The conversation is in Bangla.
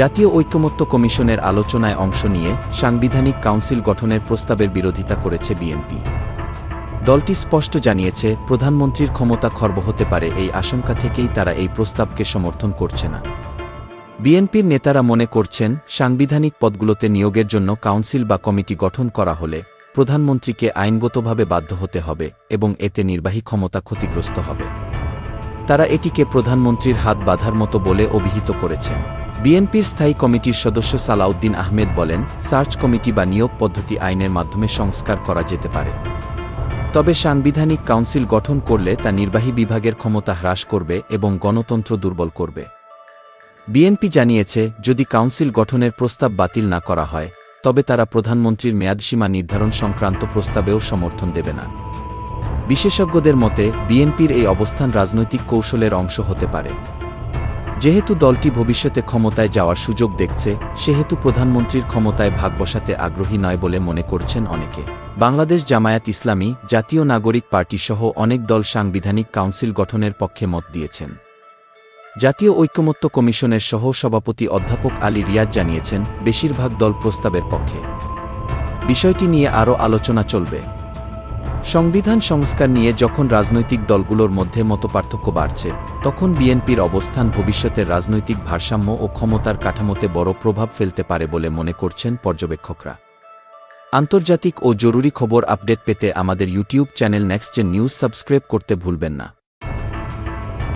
জাতীয় ঐক্যমত্য কমিশনের আলোচনায় অংশ নিয়ে সাংবিধানিক কাউন্সিল গঠনের প্রস্তাবের বিরোধিতা করেছে বিএনপি। দলটি স্পষ্ট জানিয়েছে, প্রধানমন্ত্রীর ক্ষমতা খর্ব হতে পারে এই আশঙ্কা থেকেই তারা এই প্রস্তাবকে সমর্থন করছে না। বিএনপির নেতারা মনে করছেন, সাংবিধানিক পদগুলোতে নিয়োগের জন্য কাউন্সিল বা কমিটি গঠন করা হলে প্রধানমন্ত্রীকে আইনগতভাবে বাধ্য হতে হবে এবং এতে নির্বাহী ক্ষমতা ক্ষতিগ্রস্ত হবে। তারা এটিকে প্রধানমন্ত্রীর হাত বাঁধার মতো বলে অভিহিত করেছেন। বিএনপির স্থায়ী কমিটির সদস্য সালাউদ্দিন আহমেদ বলেন, সার্চ কমিটি বা নিয়োগ পদ্ধতি আইনের মাধ্যমে সংস্কার করা যেতে পারে। তবে সাংবিধানিক কাউন্সিল গঠন করলে তা নির্বাহী বিভাগের ক্ষমতা হ্রাস করবে এবং গণতন্ত্র দুর্বল করবে। বিএনপি জানিয়েছে, যদি কাউন্সিল গঠনের প্রস্তাব বাতিল না করা হয়, তবে তারা প্রধানমন্ত্রীর মেয়াদসীমা নির্ধারণ সংক্রান্ত প্রস্তাবেও সমর্থন দেবে না। বিশেষজ্ঞদের মতে, বিএনপির এই অবস্থান রাজনৈতিক কৌশলের অংশ হতে পারে। যেহেতু দলটি ভবিষ্যতে ক্ষমতায় যাওয়ার সুযোগ দেখছে, সেহেতু প্রধানমন্ত্রীর ক্ষমতায় ভাগ বসাতে আগ্রহী নয় বলে মনে করছেন অনেকে। বাংলাদেশ জামায়াত ইসলামী, জাতীয় নাগরিক পার্টি সহ অনেক দল সাংবিধানিক কাউন্সিল গঠনের পক্ষে মত দিয়েছেন। জাতীয় ঐক্যমত্য কমিশনের সহ সভাপতি অধ্যাপক আলী রিয়াজ জানিয়েছেন, বেশিরভাগ দল প্রস্তাবের পক্ষে। বিষয়টি নিয়ে আরও আলোচনা চলবে। সংবিধান সংস্কার নিয়ে যখন রাজনৈতিক দলগুলোর মধ্যে মতপার্থক্য বাড়ছে, তখন বিএনপির অবস্থান ভবিষ্যতের রাজনৈতিক ভারসাম্য ও ক্ষমতার কাঠামোতে বড় প্রভাব ফেলতে পারে বলে মনে করছেন পর্যবেক্ষকরা। আন্তর্জাতিক ও জরুরি খবর আপডেট পেতে আমাদের YouTube channel Next Gen News subscribe করতে ভুলবেন না।